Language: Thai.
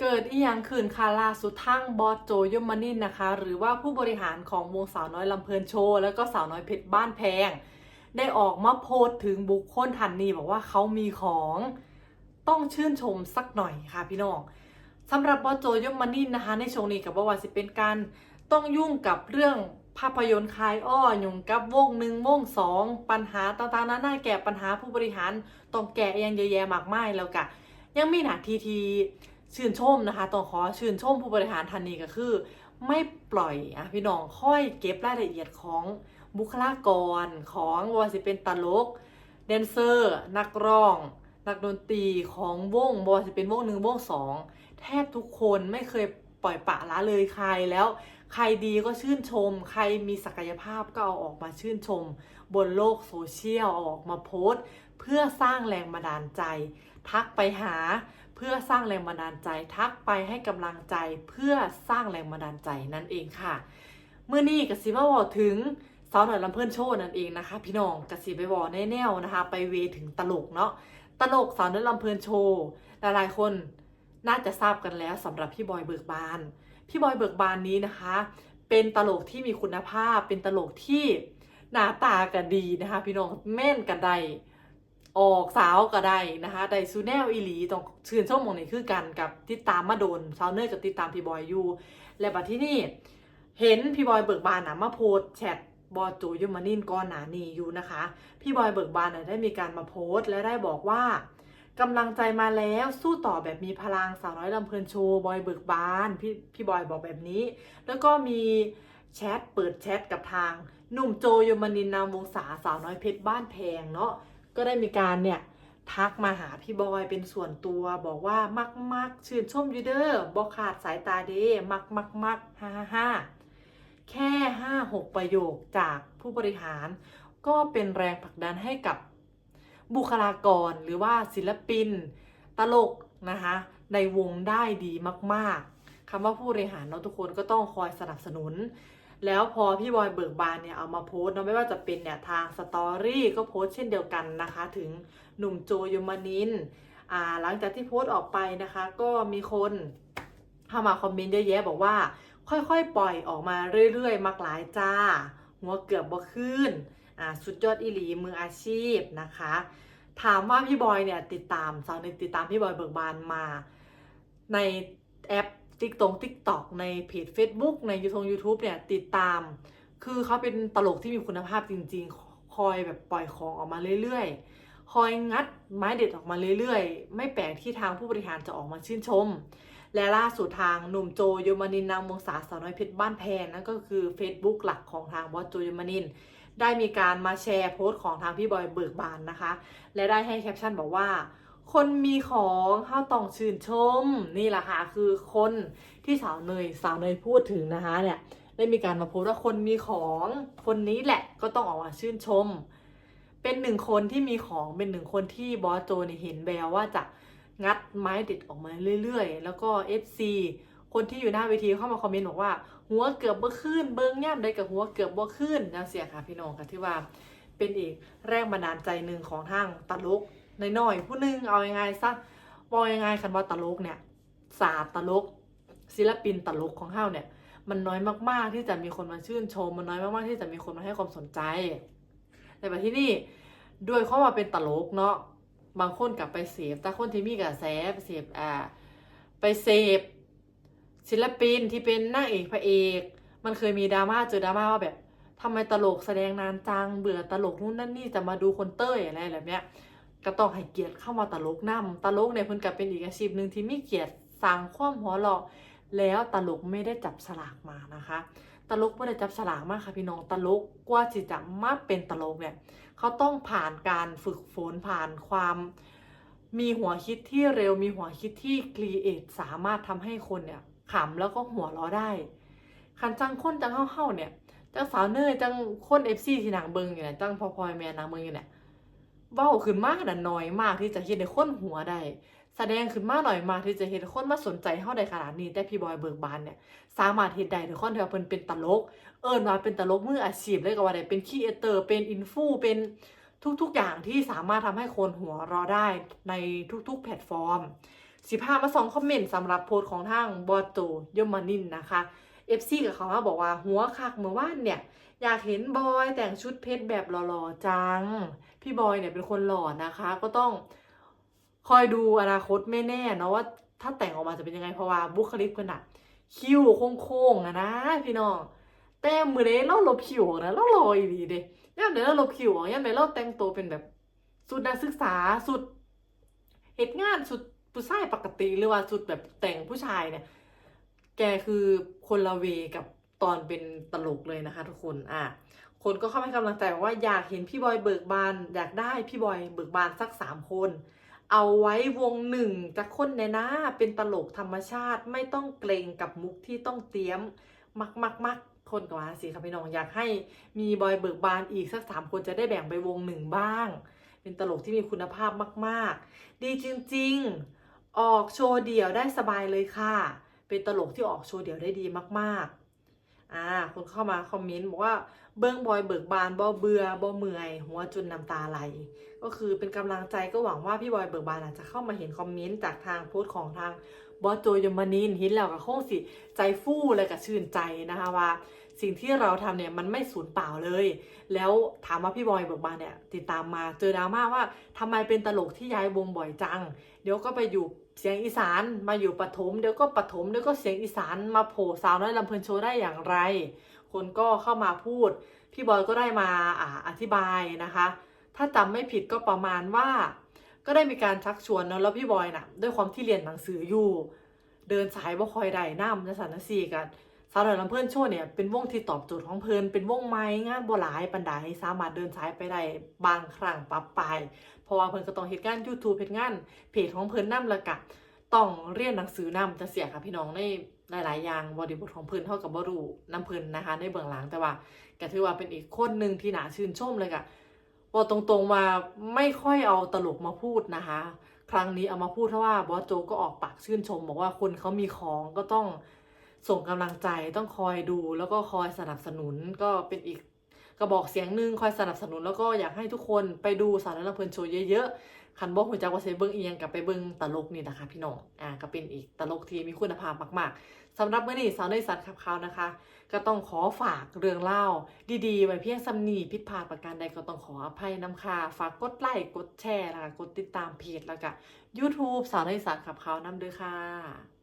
เกิดอีหยังขึ้นค่ะล่าสุดทั้งบอสโจยมานินนะคะ หรือว่าผู้บริหารของวงสาวน้อยลำเพลินโชว์แล้วก็สาวน้อยเพชรบ้านแพง ได้ออกมาโพสต์ถึงบุคคลทันนีบอกว่าเขามีของต้องชื่นชมสักหน่อยค่ะพี่น้องสำหรับบอสโจยมานินนะคะ ในช่วงนี้กับว่าสิเป็นการต้องยุ่งกับเรื่องภาพยนตร์คลายอ้อยุ่งกับวงหนึ่งวงสองปัญหาต่างๆนานาแก้ปัญหาผู้บริหารต้องแก้อยังเยอะแยะมากมายแล้วกะยังมีหนาทีที ชื่นชมนะคะต้องขอชื่นชมผู้บริหารทันนี้ก็คือ ไม่ปล่อยอะพี่น้องค่อยเก็บรายละเอียดของบุคลากรของว่าสิเป็นตลกแดนเซอร์ นักร้อง นักดนตรีของวงบว่าสิเป็นวงหนึ่งวงสองแทบทุกคนไม่เคยปล่อยปะละเลยใครแล้ว ใครดีก็ชื่นชม ใครมีศักยภาพก็เอาออกมาชื่นชม บนโลกโซเชียลเอาออกมาโพสต์ เพื่อสร้างแรงบันดาลใจ ทักไปหาเพื่อสร้างแรงบันดาลใจ ทักไปให้กำลังใจเพื่อสร้างแรงบันดาลใจนั่นเองค่ะเมื่อนี้กสิมาบอกถึงสาวหน่อยลำเพื่อนโชว์นั่นเองนะคะ พี่น้องกสิไปบอกแน่ๆนะคะ ไปเวถึงตลกเนาะตลกสาวน้อยลำเพลินโชว์หลายๆคนน่าจะทราบกันแล้วสำหรับพี่บอยเบิกบาน พี่บอยเบิกบานนี้นะคะ เป็นตลกที่มีคุณภาพเป็นตลกที่หน้าตาก็ดีนะคะ พี่น้องแม่นกันได ออกสาวก็ได้นะคะไดซูแนลอีหลีต้องชื่นชมมองนี้คือกันกับติดตามมาโดนสาวเนยกับติดตามพี่บอยอยู่ และบัดที่นี่เห็นพี่บอยเบิกบานนะมาโพสแชทบอโจยมานินก้อนหนานีอยู่นะคะ พี่บอยเบิกบานนะได้มีการมาโพสและได้บอกว่ากำลังใจมาแล้วสู้ต่อแบบมีพลังสาวน้อยลำเพลินโชว์บอยเบิกบานพี่พี่บอยบอกแบบนี้ แล้วก็มีแชทเปิดแชทกับทางหนุ่มโจยมานินนามวงศาสาวน้อยเพชรบ้านแพงเนาะ ก็ได้มีการเนี่ยทักมาหาพี่บอยเป็นส่วนตัวบอกว่ามักมักชื่นชมยูเดอร์บอขาดสายตาเด้มักมักมักฮ่าฮ่าฮ่าแค่ห้าหกประโยคจากผู้บริหาร ก็เป็นแรงผลักดันให้กับบุคลากรหรือว่าศิลปิน ตลกนะคะในวงได้ดีมาก ๆคำว่าผู้บริหารเนาะทุกคนก็ต้องคอยสนับสนุน แล้วพอพี่บอยเบิกบานเนี่ยเอามาโพสเนาะไม่ว่าจะเป็นเนี่ยทางสตอรี่ก็โพสเช่นเดียวกันนะคะ ถึงหนุ่มโจยมานินอ่าหลังจากที่โพสต์ออกไปนะคะ ก็มีคนเข้ามาคอมเมนต์เยอะแยะบอกว่า ค่อยๆ ปล่อยออกมาเรื่อยๆ มักหลายจ้า หัวเกือบบ่ขึ้นอ่าสุดยอดอีหลีมืออาชีพนะคะ ถามว่าพี่บอยเนี่ยติดตามสาวในติดตามพี่บอยเบิกบานมาในแอป ติ๊กตงติ๊กตอกในเพจ Facebook ในยูทง YouTube เนี่ยติดตาม คือเขาเป็นตลกที่มีคุณภาพจริง ๆ คอยแบบปล่อยของออกมาเรื่อยๆ คอยงัดไม้เด็ดออกมาเรื่อยๆ ไม่แปลกที่ทางผู้บริหารจะออกมาชื่นชม และล่าสุดทางหนุ่มโจโยมานินนางวงศาสาวน้อยเพชรบ้านแพงนั่นก็คือ Facebook หลักของทางบอสโจโยมานิน ได้มีการมาแชร์โพสต์ของทางพี่บอยเบิกบานนะคะ และได้ให้แคปชั่นบอกว่า คนมีของเฮาต้องชื่นชม นี่แหละค่ะคือคนที่สาวเนยสาวเนยพูดถึงนะคะเนี่ยได้มีการมาโพสต์ว่าคนมีของคนนี้แหละก็ต้องออกมาชื่นชม เป็นหนึ่งคนที่มีของเป็นหนึ่งคนที่บอสโจเนี่ยเห็นแววว่าจะงัดไม้เด็ดออกมาเรื่อยๆ แล้วก็ FC คนที่อยู่หน้าเวทีเข้ามาคอมเมนต์บอกว่า หัวเกือบบ่ขึ้นเบิ้งย่ำได้กับหัวเกือบบ่ขึ้นนะเสียค่ะพี่น้องค่ะที่ว่าเป็นอีกแรงบันดาลใจหนึ่งของทางตลก หน่อยๆผู้นึงเอายังไงซะบอกยังไงคันว่าตลกเนี่ยศาสตร์ตลก ศิลปินตลกของเฮาเนี่ย มันน้อยมากๆที่จะมีคนมาชื่นชม มันน้อยมากๆที่จะมีคนมาให้ความสนใจ แต่แบบที่นี่ด้วยเขามาเป็นตลกเนาะบางคนกลับไปเสพแต่คนที่มีกระแสไปเสพอ่าไปเสพศิลปินที่เป็นนางเอกพระเอก มันเคยมีดราม่าเจอดราม่าว่าแบบทำไมตลกแสดงนานจังเบื่อตลกนู่นนั่นนี่จะมาดูคนเต้ยอะไรแบบเนี้ย ก็ต้องให้เกียรติเข้ามาตลกนํตลกเนี่ยเพิ่นก็เป็นอีกอาชีพหนึ่งที่มีเกียรติสร้างความหัวเราะแล้วตลกไม่ได้จับฉลากมานะคะ ตลกไม่ได้จับฉลากมาค่ะพี่น้องตลกกว่าที่จะมาเป็นตลกเนี่ยเขาต้องผ่านการฝึกฝนผ่านความมีหัวคิดที่เร็วมีหัวคิดที่ครีเอทสามารถทำให้คนเนี่ยขำแล้วก็หัวเราะได้คันจังคนจังเฮาๆเนี่ยจังสาวเนยจังคนเอฟซีที่นางเบิงอยู่เนี่ยจังพอพลอยแม่นางเบิงอยู่เนี่ย เว้าขึ้นมากน่ะน้อยมากที่จะเฮ็ดให้คนหัวได้แสดงขึ้นมาหน่อยมากที่จะเฮ็ดให้คนมาสนใจเฮาได้ขนาดนี้แต่พี่บอยเบิกบานเนี่ยสามารถเฮ็ดได้ทุกคนที่ว่าเพิ่นเป็นตลก เอิ้นว่าเป็นตลกมืออาชีพเลยก็ว่าได้เป็นคีเอเตอร์เป็นอินฟูเป็นทุกๆอย่างที่สามารถทำให้คนหัวราะได้ในทุกๆแพลตฟอร์ม สิพามาสองคอมเมนต์สำหรับโพสต์ของทางบอโจยมนินนะคะ FC กับเขามาบอกว่าหัวคักเมื่อวานเนี่ย อยากเห็นบอยแต่งชุดเพชรแบบหล่อๆจัง พี่บอยเนี่ยเป็นคนหล่อนะคะ ก็ต้องคอยดูอนาคตไม่แน่เนาะว่าถ้าแต่งออกมาจะเป็นยังไงเพราะว่าบุคลิกเพิ่นอะคิ้วโค้งๆอะนะพี่น้องแต่มือเด้เราลบคิ้วนะเราล่ออีหลีเด้ยามไหนเราลบคิ้วออกยามไหนเราแต่งตัวเป็นแบบสุดนักศึกษาสุดเหตุงานสุดผู้ชายปกติหรือว่าสุดแบบแต่งผู้ชายเนี่ย แกคือคนละเวกับตอนเป็นตลกเลยนะคะ ทุกคนอะคนก็เข้าให้กำลังใจว่าอยากเห็นพี่บอยเบิกบาน อยากได้พี่บอยเบิกบานสักสามคน เอาไว้วงหนึ่งจะคนในหน้าเป็นตลกธรรมชาติไม่ต้องเกรงกับมุกที่ต้องเตรียมมักมักมักคนกับว่าสิค่ะพี่น้องอยากให้มีบอยเบิกบานอีกสักสามคนจะได้แบ่งไปวงหนึ่งบ้าง เป็นตลกที่มีคุณภาพมาก ๆ ดีจริง ๆ ออกโชว์เดี่ยวได้สบายเลยค่ะ เป็นตลกที่ออกโชว์เดี่ยวได้ดีมากๆ อ่าคนเข้ามาคอมเมนต์บอกว่าเบิ้งบอยเบิกบานบ่เบื่อบ่เมื่อย หัวจุนน้ำตาไหล ก็คือเป็นกำลังใจก็หวังว่าพี่บอยเบิกบานอาจจะเข้ามาเห็นคอมเมนต์จากทางโพสต์ของทางบอสโจยมนินเห็นแล้วก็คงสิใจฟู่เลยกับชื่นใจนะคะว่าสิ่งที่เราทำเนี่ยมันไม่สูญเปล่าเลย แล้วถามว่าพี่บอยเบิกบานเนี่ยติดตามมาเจอดราม่าว่าทำไมเป็นตลกที่ย้ายวงบ่อยจัง เดี๋ยวก็ไปอยู่ เสียงอีสานมาอยู่ปฐมเดี๋ยวก็ปฐมเดี๋ยวก็เสียงอีสานมาโผล่สาวน้อยลำเพลินโชว์ได้อย่างไร คนก็เข้ามาพูด พี่บอยก็ได้มาอ่าอธิบายนะคะ ถ้าจำไม่ผิดก็ประมาณว่า ก็ได้มีการชักชวนเนาะแล้วพี่บอยน่ะ ด้วยความที่เรียนหนังสืออยู่ เดินสายบ่คอยได้น้ำนะสันนสีกันสาวน้อยลำเพลินโชว์เนี่ยเป็นวงที่ตอบโจทย์ของเพลินเป็นวงไม้งานโบ่หลายปันไดสามารถเดินสายไปได้บางครั้งปับไป เพราะว่าเพิ่นก็ต้องเฮ็ดงาน YouTube เฮ็ดงานเพจของเพิ่นนำแล้วก็ต้องเรียนหนังสือนำจะเสียค่ะพี่น้องในหลายๆ อย่างบริบทของเพิ่นเท่ากับบ่รู้นํเพิ่นนะคะ ในเบื้องหลังแต่ว่าก็ถือว่าเป็นอีกคนหนึ่งที่น่าชื่นชมเลยค่ะบอกตรงๆว่าไม่ค่อยเอาตลกมาพูดนะคะ ครั้งนี้เอามาพูดเพราะว่าบอสโจก็ออกปากชื่นชม บอกว่าคนเขามีของก็ต้องส่งกำลังใจต้องคอยดูแล้วก็คอยสนับสนุนก็เป็นอีก กระบอกเสียงหนึ่งคอยสนับสนุนแล้วก็อยากให้ทุกคนไปดูสารน้ำเพลินโชว์เยอะๆ คันบอกหัวจักว่าเซเบิ้งเอียงกับไปเบิ้งตลกนี่นะคะพี่น้อง อ่าก็เป็นอีกตลกที่มีคุณภาพมากๆสำหรับเมื่อนี้สาวในสัตว์ขับเขานะคะ ก็ต้องขอฝากเรื่องเล่าดีๆไว้เพียงสำนีผิดพลาดประการใดก็ต้องขออภัยน้ำค่ะฝากกดไลค์กดแชร์นะคะกดติดตามเพจแล้วก็ YouTube สาวในสัตว์ขับเขานำด้วยค่ะ